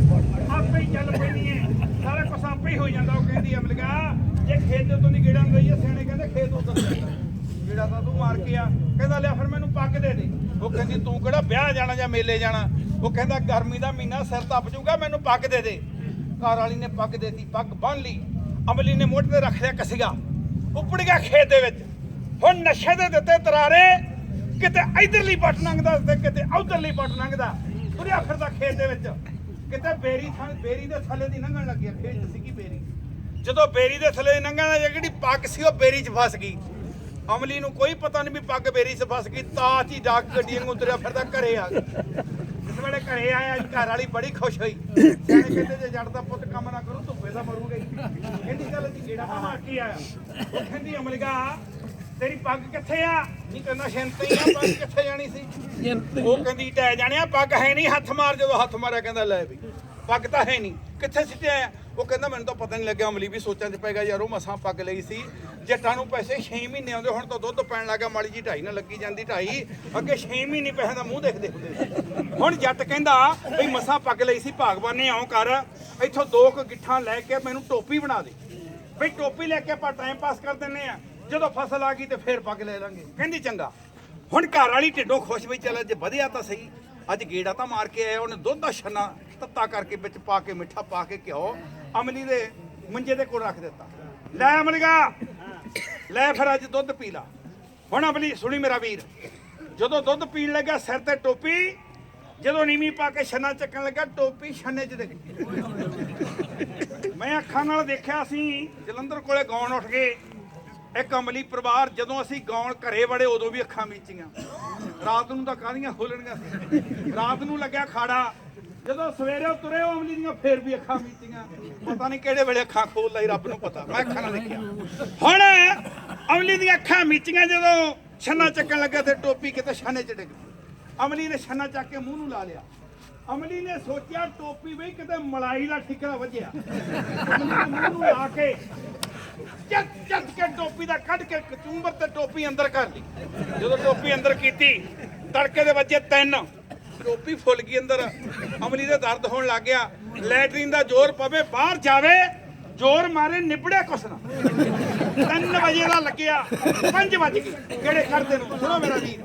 ਆਪੇ ਹੀ ਚੱਲ ਪੈਣੀ ਹੈ ਸਾਰਾ ਕੁਝ ਆਪੇ ਹੀ ਹੋ ਜਾਂਦਾ, ਉਹ ਕਹਿੰਦੀ ਅਮਲਗਾ ਜੇ ਖੇਤ ਦੇ ਉਤੋਂ ਦੀ ਗੇੜਾ ਗਈ ਸਿਆਣੇ ਕਹਿੰਦੇ ਖੇਤ ਉਤਰ ਜਾਂਦਾ ਜਿਹੜਾ ਤਾਂ ਤੂੰ ਮਾਰ ਕੇ ਆ। ਕਹਿੰਦਾ, ਲਿਆ ਫਿਰ ਮੈਨੂੰ ਪੱਗ ਦੇ ਦੇ। ਉਹ ਕਹਿੰਦੀ, ਤੂੰ ਕਿਹੜਾ ਵਿਆਹ ਜਾਣਾ ਜਾਂ ਮੇਲੇ ਜਾਣਾ? ਉਹ ਕਹਿੰਦਾ, ਗਰਮੀ ਦਾ ਮਹੀਨਾ ਸਿਰ ਤਪ ਜਾਊਗਾ ਮੈਨੂੰ ਪੱਗ ਦੇ ਦੇ। ਘਰ ਵਾਲੀ ਨੇ ਪੱਗ ਦੇਤੀ, ਪੱਗ ਬੰਨ ਲਈ। ਅਮਲੀ ਨੇ ਮੋਢੇ ਤੇ ਰੱਖ ਲਿਆ ਕਸੀਗਾ ਉੱਪੜ ਗਿਆ ਖੇਤ ਦੇ ਵਿੱਚ। ਹੁਣ ਨਸ਼ੇ ਦੇ ਦਿੱਤੇ ਤਰਾਰੇ। ਕਿਤੇ ਇਧਰਲੀ ਪੱਟ ਲੰਘਦਾ ਤੇ ਕਿਤੇ ਉਧਰਲੀ ਪੱਟ ਲੰਘਦਾ। ਤੁਰਿਆ ਫਿਰਦਾ ਖੇਤ ਦੇ ਵਿੱਚ। ਕਿਤੇ ਬੇਰੀ ਥਾਂ ਬੇਰੀ ਦੇ ਥੱਲੇ ਦੀ ਲੰਘਣ ਲੱਗਿਆ ਖੇਤ ਸੀਗੀ ਬੇਰੀ। ਜਦੋਂ ਬੇਰੀ ਦੇ ਥੱਲੇ ਲੰਘਣ ਲੱਗੀ, ਜਿਹੜੀ ਪੱਗ ਸੀ ਉਹ ਬੇਰੀ 'ਚ ਫਸ ਗਈ। ਅਮਲੀ ਨੂੰ ਕੋਈ ਪਤਾ ਨਹੀਂ ਵੀ ਪੱਗ ਬੇਰੀ 'ਚ ਫਸ ਗਈ ਤਾਚ ਹੀ ਡਾਕ ਗੱਡੀ ਨੂੰ ਉਤਰਿਆ ਫਿਰਦਾ ਘਰੇ ਆ ਗਿਆ। ਜਿਸ ਵੇਲੇ ਘਰੇ ਆਇਆ ਘਰ ਵਾਲੀ ਬੜੀ ਖੁਸ਼ ਹੋਈ। ਕਹਿੰਦੇ ਕਹਿੰਦੇ ਜੇ ਜੱਟ ਦਾ ਪੁੱਤ ਕੰਮ ਨਾ ਕਰੂ, ਧੁੱਪੇ ਦਾ ਮਰੂਗਾ ਹੀ। ਕਹਿੰਦੀ ਚੱਲ ਜੀ ਕਿਹੜਾ ਮਾਰ ਕੇ ਆਇਆ। ਉਹ ਕਹਿੰਦੀ ਅਮਲਗਾ ਤੇਰੀ ਪੱਗ ਕਿੱਥੇ ਆ? ਨਹੀਂ ਕਹਿੰਦਾ ਸ਼ੰਤ ਆ, ਪੱਗ ਕਿੱਥੇ ਜਾਣੀ ਸੀ? ਉਹ ਕਹਿੰਦੀ ਟੈ ਜਾਣਿਆ ਪੱਗ ਹੈ ਨਹੀਂ, ਹੱਥ ਮਾਰ ਜਦੋਂ ਹੱਥ ਮਾਰਿਆ, ਕਹਿੰਦਾ, ਲੈ ਵੀ, ਪੱਗ ਤਾਂ ਹੈ ਨਹੀਂ, ਕਿੱਥੇ ਸਿੱਟਿਆ ਉਹ ਕਹਿੰਦਾ, ਮੈਨੂੰ ਤਾਂ ਪਤਾ ਨਹੀਂ ਲੱਗਿਆ, ਅਮਲੀ ਵੀ ਸੋਚਾਂ 'ਚ ਪੈ ਗਿਆ, ਯਾਰ, ਉਹ ਮਸਾਂ ਪੱਗ ਲਈ ਸੀ। ਜੱਟਾਂ ਨੂੰ ਪੈਸੇ 6 ਮਹੀਨੇ ਆਉਂਦੇ, ਹੁਣ ਤਾਂ ਦੁੱਧ ਪੈਣ ਲੱਗਾ, ਮਾੜੀ ਜੀ ਢਾਈ ਨਾ ਲੱਗੀ ਜਾਂਦੀ, ਢਾਈ। ਅੱਗੇ 6 ਮਹੀਨੇ ਪੈਸੇ ਦਾ ਮੂੰਹ ਦੇਖਦੇ ਹੁੰਦੇ ਸੀ। ਹੁਣ ਜੱਟ ਕਹਿੰਦਾ ਵੀ ਮਸਾਂ ਪੱਗ ਲਈ ਸੀ, ਭਾਗਵਾਨ ਨੇ ਆਉਂ ਕਰ। ਇੱਥੋਂ ਦੋ ਕੁ ਗਿੱਠਾਂ ਲੈ ਕੇ ਮੈਨੂੰ ਟੋਪੀ ਬਣਾ ਦੇ। ਬਈ ਟੋਪੀ ਲੈ ਕੇ ਆਪਾਂ ਟਾਈਮ ਪਾਸ ਕਰ ਦਿੰਨੇ ਆ। ਜਦੋਂ ਫਸਲ ਆ ਗਈ ਤੇ ਫੇਰ ਪੱਗ ਲੈ ਲਾਂਗੇ। ਕਹਿੰਦੀ ਚੰਗਾ। ਹੁਣ ਘਰ ਵਾਲੀ ਢਿੱਡੋਂ ਖੁਸ਼ ਵੀ ਚੱਲ, ਜੇ ਵਧਿਆ ਤਾਂ ਸਹੀ। ਅੱਜ ਗੇੜਾ ਤਾਂ ਮਾਰ ਕੇ ਆਇਆ, ਉਹਨੇ ਦੁੱਧ ਦਾ ਛੰਨਾ ਤੱਤਾ ਕਰਕੇ ਵਿੱਚ ਪਾ ਕੇ, ਮਿੱਠਾ ਪਾ ਕੇ ਘਿਓ, ਅਮਲੀ ਦੇ ਮੰਜੇ ਦੇ ਕੋਲ ਰੱਖ ਦਿੱਤਾ। ਲੈ ਅਮਲੀਗਾ ਲੈ ਫਿਰ ਅੱਜ ਦੁੱਧ ਪੀ ਲਾ। ਹੁਣ ਅਮਲੀ, ਸੁਣੀ ਮੇਰਾ ਵੀਰ। ਜਦੋਂ ਦੁੱਧ ਪੀਣ ਲੱਗਾ ਸਿਰ ਤੇ ਟੋਪੀ, ਜਦੋਂ ਨੀਵੀਂ ਪਾ ਕੇ ਛੰਨਾ ਚੱਕਣ ਲੱਗਾ ਟੋਪੀ ਛੰਨੇ 'ਚ ਡਿੱਗ ਮੈਂ ਅੱਖਾਂ ਨਾਲ ਦੇਖਿਆ ਸੀ, ਜਲੰਧਰ ਕੋਲੇ ਗਾਉਣ ਉੱਠ ਗਏ। ਇੱਕ ਅਮਲੀ ਪਰਿਵਾਰ ਜਦੋਂ ਅਸੀਂ ਗਾਉਣ ਘਰੇ ਵੜੇ ਉਦੋਂ ਵੀ ਅੱਖਾਂ ਮੀਚੀਆਂ। ਰਾਤ ਨੂੰ ਤਾਂ ਕਾਹਦੀਆਂ ਖੋਲਣੀਆਂ ਰਾਤ ਨੂੰ ਲੱਗਿਆ ਖਾੜਾ। ਜਦੋਂ ਸਵੇਰੇ ਤੁਰੇ ਉਹ ਅਮਲੀ ਦੀਆਂ ਫੇਰ ਵੀ ਅੱਖਾਂ ਮੀਚੀਆਂ। ਪਤਾ ਨਹੀਂ ਕਿਹੜੇ ਵੇਲੇ ਅੱਖਾਂ ਖੋਲ ਲਈ, ਰੱਬ ਨੂੰ ਪਤਾ। ਮੈਂ ਅੱਖਾਂ ਨਾਲ ਦੇਖਿਆ। ਹੁਣ ਅਮਲੀ ਦੀਆਂ ਅੱਖਾਂ ਮੀਚੀਆਂ ਜਦੋਂ ਛੰਨਾ ਚੱਕਣ ਲੱਗਾ ਤੇ ਟੋਪੀ ਕਿਤੇ ਛਾਨੇ ਚ ਡਿੱਗ ਪਈ। ਅਮਲੀ ਨੇ ਛੰਨਾ ਚੱਕ ਕੇ ਮੂੰਹ ਨੂੰ ਲਾ ਲਿਆ। ਅਮਲੀ ਨੇ ਸੋਚਿਆ ਟੋਪੀ ਬਈ ਕਿਤੇ ਮਲਾਈ ਦਾ ਠਿਕਰਾ ਵੱਜਿਆ। ਅਮਲੀ ਨੇ ਮੂੰਹ ਨੂੰ ਲਾ ਕੇ ਚੱਕ ਚੱਕ ਕੇ ਟੋਪੀ ਦਾ ਕੱਢ ਕੇ ਕਚੂੰਬਰ ਤੇ ਟੋਪੀ ਅੰਦਰ ਕਰ ਲਈ। ਜਦੋਂ ਟੋਪੀ ਅੰਦਰ ਕੀਤੀ, ਤੜਕੇ ਦੇ ਵੱਜੇ ਤਿੰਨ। ਟੋਪੀ ਫੁੱਲ ਗਈ ਅੰਦਰ। ਅਮਲੀ ਦਾ ਦਰਦ ਹੋਣ ਲੱਗ ਗਿਆ। ਲੈਟਰੀਨ ਦਾ ਜ਼ੋਰ ਪਵੇ, ਬਾਹਰ ਜਾਵੇ, ਜ਼ੋਰ ਮਾਰੇ, ਨਿਬੜੇ ਕੁਛ ਨਾ। 3 ਵਜੇ ਦਾ ਲੱਗਿਆ 5 ਵਜ ਗਏ। ਕਿਹੜੇ ਕਰਦੇ ਨੂੰ? ਸੁਣੋ ਮੇਰਾ ਵੀਰ।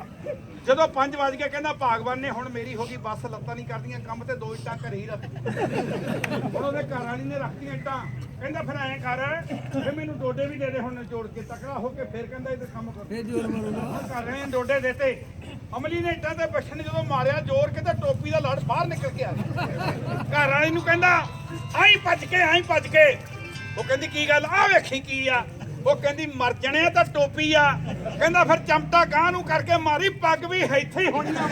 ਜਦੋਂ 5 ਵਜ ਕਹਿੰਦਾ ਭਾਗਵਾਨ ਨੇ ਹੁਣ ਮੇਰੀ ਹੋ ਗਈ ਬੱਸ ਲੱਤਾਂ ਨਹੀਂ ਕਰਦੀਆਂ ਕੰਮ ਤੇ ਦੋ ਇੱਟਾਂ ਘਰੇ ਹੀ ਰੱਖ ਹੁਣ ਉਹਦੇ ਘਰ ਵਾਲੀ ਨੇ ਰੱਖਤੀਆਂ ਇੱਟਾਂ। ਕਹਿੰਦਾ ਫਿਰ ਐਂ ਕਰ ਫਿਰ ਮੈਨੂੰ ਡੋਡੇ ਵੀ ਦੇ ਦੇ ਹੁਣ ਜੋੜ ਕੇ ਤਕੜਾ ਹੋ ਕੇ ਫਿਰ ਕਹਿੰਦਾ ਇਹ ਕੰਮ ਕਰ। ਫੇਰ ਜੋਰ ਮਾਰੂਗਾ ਵਾਲੇ ਨੇ ਡੋਡੇ ਦਿੱਤੇ। ਅਮਲੀ ਨੇ ਇੱਟਾਂ ਤੇ ਬੱਛਣ ਜਦੋਂ ਮਾਰਿਆ ਜ਼ੋਰ ਕੇ ਤੇ ਟੋਪੀ ਦਾ ਲੜ ਬਾਹਰ ਨਿਕਲ ਕੇ ਆ ਗਿਆ। ਘਰ ਵਾਲੀ ਨੂੰ ਕਹਿੰਦਾ ਆਈ ਭੱਜ ਕੇ ਆਈ ਭੱਜ ਕੇ। ਉਹ ਕਹਿੰਦੀ ਕੀ ਗੱਲ? ਆ ਵੇਖੀ ਕੀ ਆ? ਉਹ ਕਹਿੰਦੀ, ਮਰ ਜਣੇ ਤਾਂ ਟੋਪੀ ਆ। ਕਹਿੰਦਾ, ਫਿਰ ਚਮਟਾ ਕਾਹ ਨੂੰ ਕਰਕੇ ਮਾਰੀ, ਪੱਗ ਵੀ ਇੱਥੇ ਹੀ ਹੋਣੀ ਆ।